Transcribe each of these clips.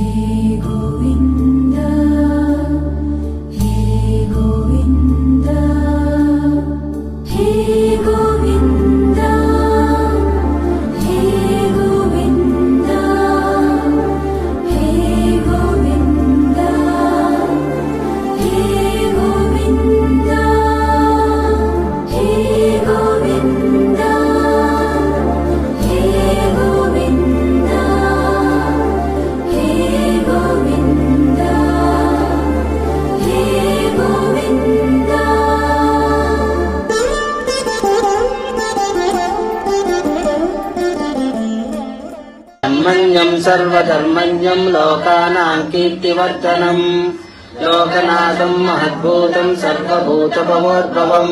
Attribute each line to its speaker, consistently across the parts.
Speaker 1: see. సర్వధర్మజ్ఞం లోకానాం కీర్తివర్ధనం Lokanatham మహద్భూతం సర్వభూతభవోద్భవం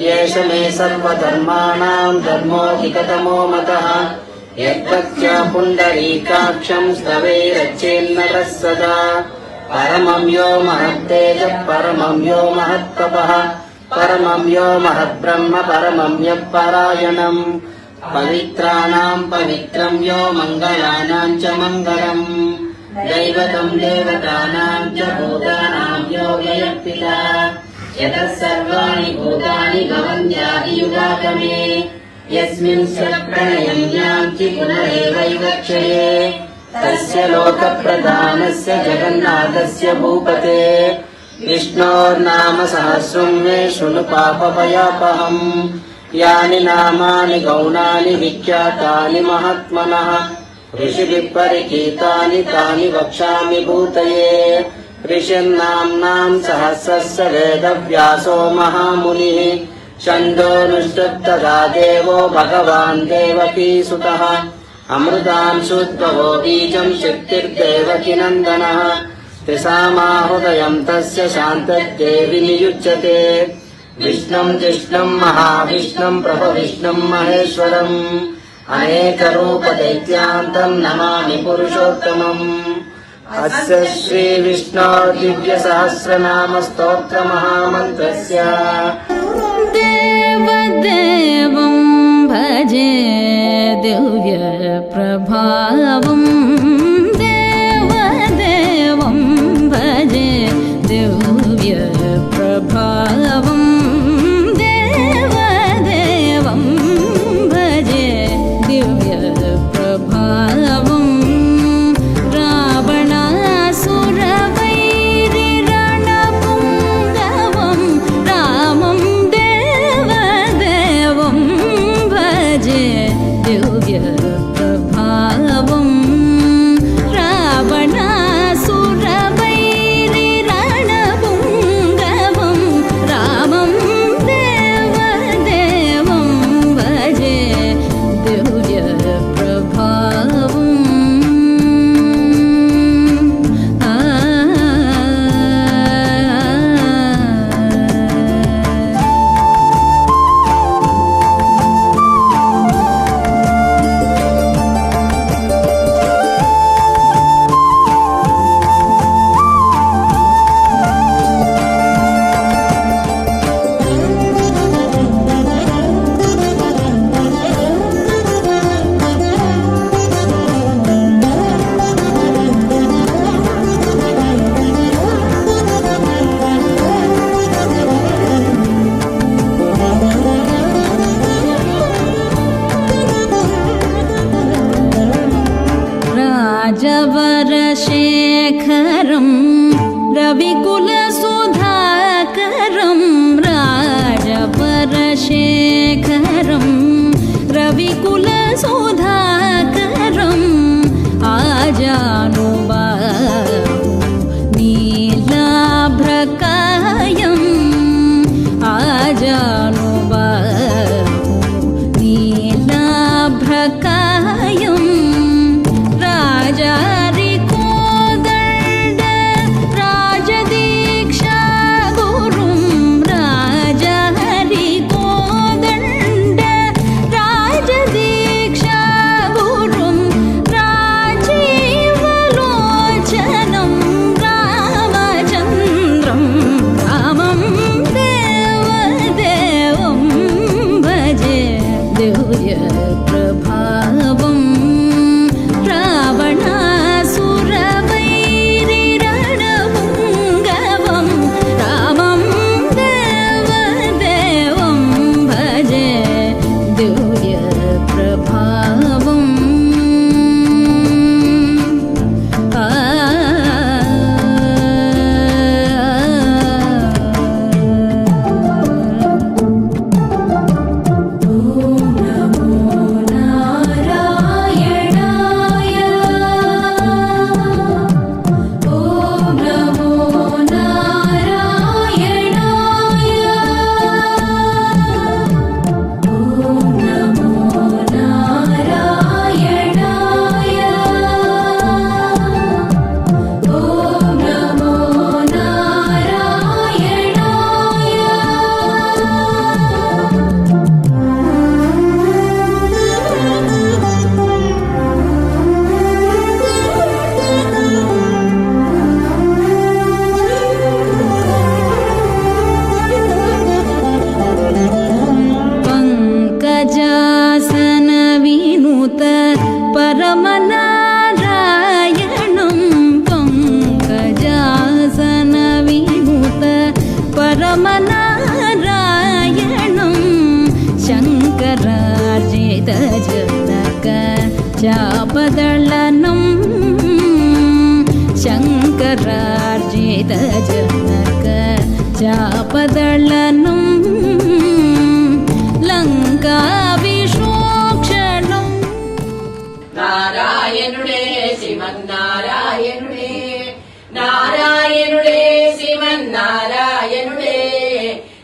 Speaker 1: ఏష మే సర్వధర్మాణాం ధర్మోధికతమో మతః యద్భక్త్యా పుండరీకాక్షం స్తవైరచ్చేన్నరः సదా పరమం यो महत्तेज परमं यो महत्तपः। परमं यो परायणम्। पवित्राणां पवित्रं यो मङ्गलानां च मङ्गलम्। दैवतं देवतानां च भूतानां यो ययः यतः सर्वाणि भूतानि भवन्त्यादि युगागमे। यस्मिन् सत्प्रणयं यान्ति पुनरेवैव क्षये। तस्य लोकप्रधानस्य जगन्नाथस्य भूपते। विष्णोर्नाम सहस्रं मे शृणु पापभयापहम् यानि नामानि गौणानि विख्यातानि महात्मनः ऋषिभिः परिचितानि तानि वक्ष्यामि भूतये ऋषिर्नाम्नां सहस्रस्य वेदव्यासो महामुनिः छन्दोनुष्टुप्तदा देवो भगवान् देवकीसुतः अमृतांशुद्भवो बीजम् शक्तिर्देवकीनन्दनः त्रिसामाहृदयम् तस्य शान्तद्देवि नियुज्यते విష్ణుం జిష్ణుం మహావిష్ణుం ప్రభు విష్ణుం మహేశ్వరం అనేకరూపదైత్యాంతం నమామి పురుషోత్తమం. अस्य श्रीविष्णो दिव्यसहस्रनामस्तोत्रमहामन्त्रस्य
Speaker 2: രാമനാരായണം. ശങ്കരാർജിത ജനക ചാപദളനം ശങ്കരാർജിത ജനക ചാപദളനം ലങ്കാവിഷോക്ഷണം നാരായണുടേ. ശിവനാരായണുടേ നാരായണുടേ ശിവൻ
Speaker 3: നാരായണുടേ.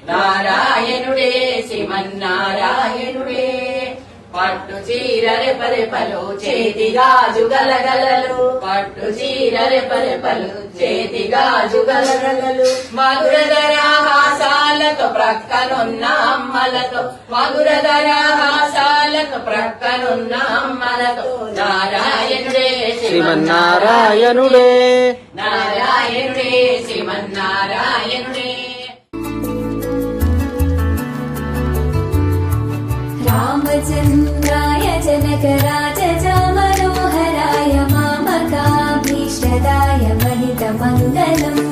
Speaker 3: నారాయణుడే శ్రీమన్నారాయణుడే. పట్టు చీరరె పరెపలు చేతి గాజు గలగలలు. పట్టు చీరరె పరెపలు చేతి గాజు గలగలలు. మధురధర హాసాలతో ప్రక్కనున్న అమ్మలతో మధురధర హాసాలతో ప్రక్కనున్న అమ్మలతో. నారాయణుడే
Speaker 1: శ్రీమన్నారాయణుడే.
Speaker 3: నారాయణుడే శ్రీమన్నారాయణుడే.
Speaker 4: रामचन्द्राय जनकराजजामनोहराय मामकाभीष्टदाय महितमङ्गलम्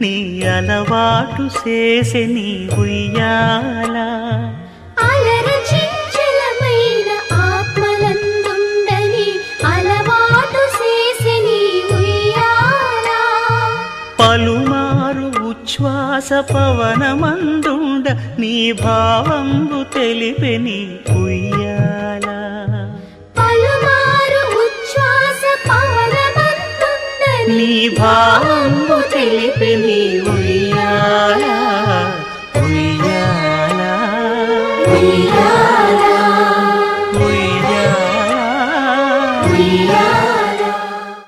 Speaker 5: నీ అలవాటు చేసే నీ ఉయ్యాల. పలుమారు ఉచ్ఛ్వాస పవనమందుండ నీ భావంబు తెలిపే నీ ఉయ్యాల. నీ భావంబు తెలిపి
Speaker 4: నీవు